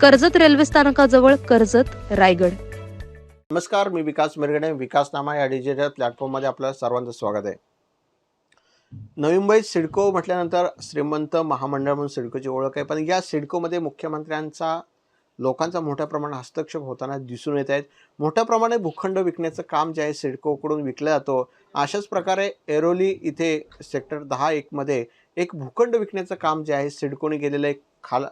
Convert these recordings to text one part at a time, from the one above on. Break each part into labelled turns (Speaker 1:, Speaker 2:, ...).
Speaker 1: Karjat railway स्थानकाजवळ कर्जत रायगड.
Speaker 2: नमस्कार मी विकास मिरगडे विकासनामा या डिजिटल प्लॅटफॉर्ममध्ये आपलं सर्वांचं स्वागत आहे. नवी मुंबईत सिडको म्हटल्यानंतर श्रीमंत महामंडळ म्हणून सिडकोची ओळख आहे पण या सिडकोमध्ये मुख्यमंत्र्यांचा लोकांचा मोठ्या प्रमाणात हस्तक्षेप होताना दिसून येत आहेत. मोठ्या प्रमाणात भूखंड विकण्याचं काम जे आहे सिडकोकडून विकलं जातो. अशाच प्रकारे एरोली इथे सेक्टर दहा एकमध्ये एक भूखंड विकण्याचं काम जे आहे सिडकोने गेलेलं आहे खाल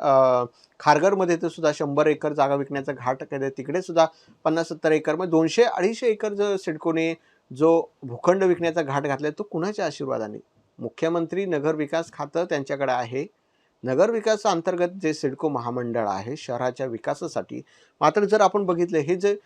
Speaker 2: खारघरमध्ये तर सुद्धा शंभर एकर जागा विकण्याचा घाट केलं तिकडे सुद्धा पन्नास सत्तर एकर मग दोनशे अडीचशे एकर जो सिडकोने जो भूखंड विकण्याचा घाट घातलाय तो कुणाच्या आशीर्वादाने? मुख्यमंत्री नगर विकास खातं त्यांच्याकडे आहे. नगरविकासा अंतर्गत जे सिडको महामंडळ आहे शहराच्या विकासासाठी मात्र जर आपण बघितलं हे जे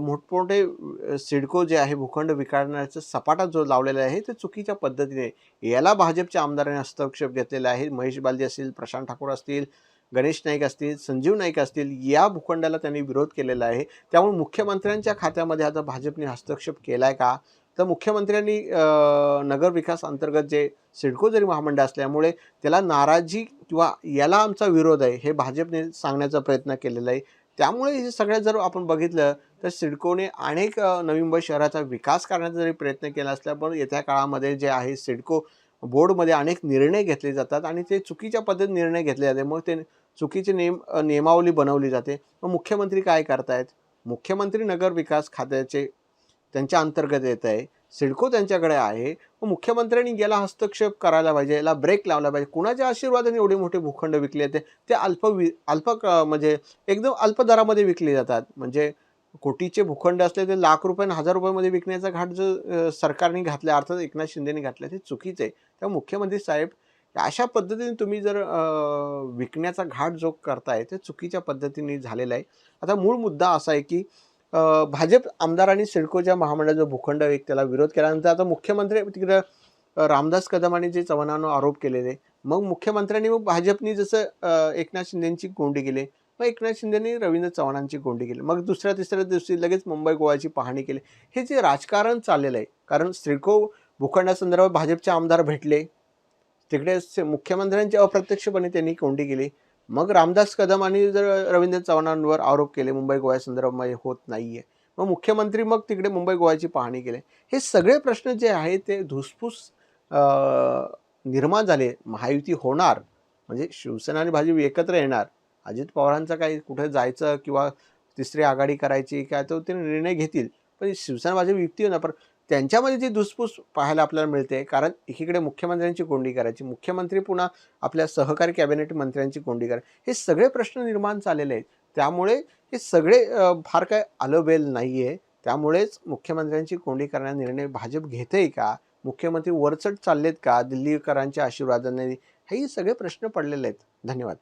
Speaker 2: मोठमोठे सिडको जे आहे भूखंड विकाण्याचा सपाटा जो लावलेला आहे ते चुकीच्या पद्धतीने याला भाजपच्या आमदारांनी हस्तक्षेप घेतलेला आहे. महेश बालजी असतील प्रशांत ठाकूर असतील गणेश नाईक असतील संजीव नाईक असतील या भूखंडाला त्यांनी विरोध केलेला आहे. त्यामुळे मुख्यमंत्र्यांच्या खात्यामध्ये आता भाजपने हस्तक्षेप केला आहे का? तर मुख्यमंत्र्यांनी नगर विकास अंतर्गत जे सिडको जरी महामंडळ असल्यामुळे त्याला नाराजी किंवा याला आमचा विरोध आहे हे भाजपने सांगण्याचा प्रयत्न केलेला आहे. त्यामुळे हे सगळ्यात जर आपण बघितलं तर सिडकोने अनेक अं, नवी मुंबई शहराचा विकास करण्याचा जरी प्रयत्न केला असला पण येत्या काळामध्ये जे आहे सिडको बोर्डमध्ये अनेक निर्णय घेतले जातात आणि ते चुकीच्या पद्धतीने निर्णय घेतले जाते. मग ते चुकीचे नेम नियमावली बनवली जाते. मग मुख्यमंत्री काय करतायत? मुख्यमंत्री नगर विकास खात्याचे त्यांच्या अंतर्गत येत आहे. सिडको त्यांच्याकडे आहे. व मुख्यमंत्र्यांनी याला हस्तक्षेप करायला पाहिजे याला ब्रेक लावला पाहिजे. कुणाच्या आशीर्वादाने एवढे मोठे भूखंड विकले जाते? ते अल्प वि अल्प म्हणजे एकदम अल्प दरामध्ये विकले जातात. म्हणजे कोटीचे भूखंड असले ते लाख रुपये आणि हजार रुपयामध्ये विकण्याचा घाट जो सरकारने घातला अर्थात एकनाथ शिंदेने घातला ते चुकीचं आहे. त्यामुळे मुख्यमंत्री साहेब अशा पद्धतीने तुम्ही जर विकण्याचा घाट जो करताय ते चुकीच्या पद्धतीने झालेला आहे. आता मूळ मुद्दा असा आहे की भाजप आमदारांनी सिडकोच्या महामंडळाचा भूखंड एक त्याला विरोध केल्यानंतर आता मुख्यमंत्री तिकडं रामदास रामदास कदमांनी जे चव्हाणांना आरोप केलेले मग मुख्यमंत्र्यांनी मग भाजपनी जसं एकनाथ शिंदेची कोंडी केली मग एकनाथ शिंदेनी रवींद्र चव्हाणांची कोंडी केली मग दुसऱ्या तिसऱ्या दिवशी लगेच मुंबई गोव्याची पाहणी केली. हे जे राजकारण चाललेलं आहे कारण सिडको भूखंडासंदर्भात भाजपचे आमदार भेटले तिकडे मुख्यमंत्र्यांची अप्रत्यक्षपणे त्यांनी कोंडी केली. मग रामदास कदम आणि जर रवींद्र चव्हाणांवर आरोप केले मुंबई गोव्या संदर्भामध्ये होत नाही आहे मग मुख्यमंत्री मग तिकडे मुंबई गोव्याची पाहणी केली. हे सगळे प्रश्न जे आहेत ते धुसफूस निर्माण झाले. महायुती होणार म्हणजे शिवसेना आणि भाजप एकत्र येणार. अजित पवारांचं काही कुठे जायचं किंवा तिसरी आघाडी करायची काय तो ते निर्णय घेतील. पण शिवसेना भाजप युक्ती होणार. पण त्यांच्यामध्ये जी धुसफूस पाहायला आपल्याला मिळते. कारण एकीकडे मुख्यमंत्र्यांची कोंडी करायची मुख्यमंत्री पुन्हा आपल्या सहकारी कॅबिनेट मंत्र्यांची कोंडी करायची. हे सगळे प्रश्न निर्माण झालेले आहेत. त्यामुळे हे सगळे फार काय अलोबेल नाही आहे त्यामुळेच मुख्यमंत्र्यांची कोंडी करण्याचा निर्णय भाजप घेते का? मुख्यमंत्री वरचढ चाललेत का? दिल्लीकरांच्या आशीर्वादाने हेही सगळे प्रश्न पडलेले आहेत. धन्यवाद.